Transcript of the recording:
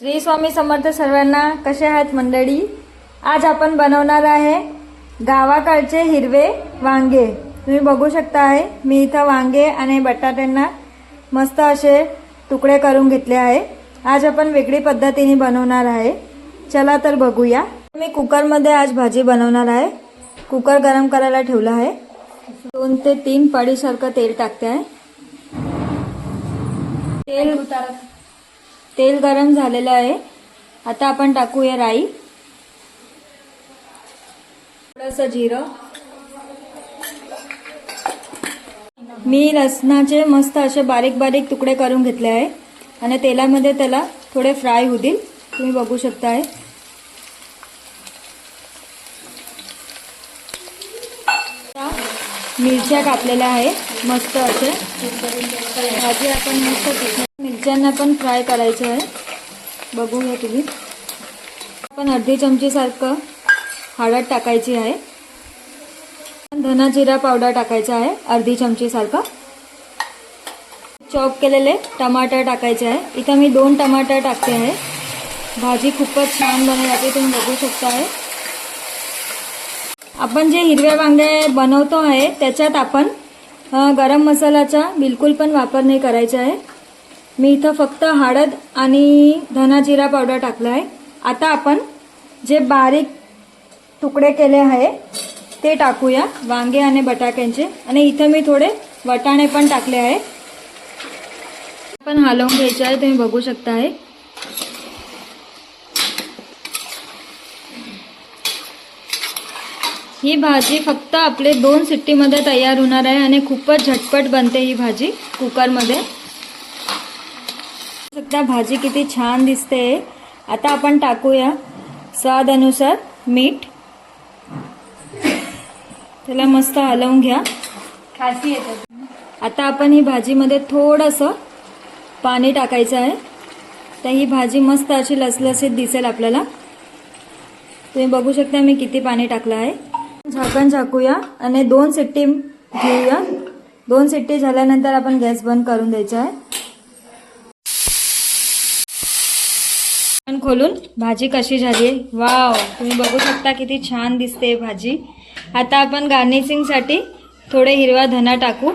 श्री स्वामी समर्थ सर्वांना कसे आहात मंडळी? आज आपण बनवणार आहे गावाकडचे हिरवे वांगे. तुम्ही बघू शकता आहे मी इथं वांगे आणि बटाट्यांना मस्त असे तुकडे करून घेतले आहे. आज आपण वेगळी पद्धतीने बनवणार आहे. चला तर बघूया. मी कुकरमध्ये आज भाजी बनवणार आहे. कुकर गरम करायला ठेवला आहे. दोन ते तीन पडीसारखं तेल टाकते आहे. तेल तेल गरम झालेलं आहे. आता आपण टाकूया राई. थोडंसं जिरं. मी लसणाचे मस्त असे बारीक बारीक तुकडे करून घेतले आहे. आणि तेलामध्ये त्याला थोडे फ्राय होतील. तुम्ही बघू शकता आहे मिरच्या कापलेल्या आहे. मस्त असे. भाजी आपण मस्त मिरच्यांना पण फ्राय करायचं आहे. बघूया तुम्ही. आपण अर्धी चमचीसारखं हळद टाकायची आहे. धना जिरा पावडर टाकायचा आहे अर्धी चमचीसारखा चॉप केलेले टमाटर टाकायचे आहे. इथं मी दोन टमाटर टाकते आहे. भाजी खूपच छान बनवली जाते तुम्ही बघू शकता आहे आपण जे हिरव्या वांगे बनवतो आहे त्याच्यात आपण गरम मसाल्याचा बिलकुल पण वापर नाही करायचा आहे. मी इथं फक्त हळद आणि धना जिरा पावडर टाकला आहे. आता आपण जे बारीक तुकडे केले आहे ते टाकूया. वांगे आणि बटाट्यांचे. आणि इथं मी थोडे वटाणे पण टाकले आहे. पण हलवून घ्यायचे आहे तुम्ही बघू शकता आहे ही भाजी फक्त आपले दोन सिट्टीमध्ये तयार होणार आहे आणि खूपच झटपट बनते ही भाजी कुकरमध्ये. शकता भाजी किती छान दिसते. आता आपण टाकूया स्वादानुसार मीठ. त्याला मस्त हलवून घ्या. खासी येते. आता आपण ही भाजीमध्ये थोडंसं पाणी टाकायचं आहे. तर ही भाजी मस्त अशी लसलसीत दिसेल आपल्याला. तुम्ही बघू शकता मी किती पाणी टाकलं आहे. झाकण झाकूया आणि दोन सिट्टी घेऊया. दोन सिट्टी झाल्यानंतर आपण गॅस बंद करून द्यायचा आहे. खोलून भाजी कशी झाली वाव तुम्ही बघू शकता किती छान दिसते भाजी. आता आपण गार्निशिंगसाठी थोडे हिरवा धना टाकू.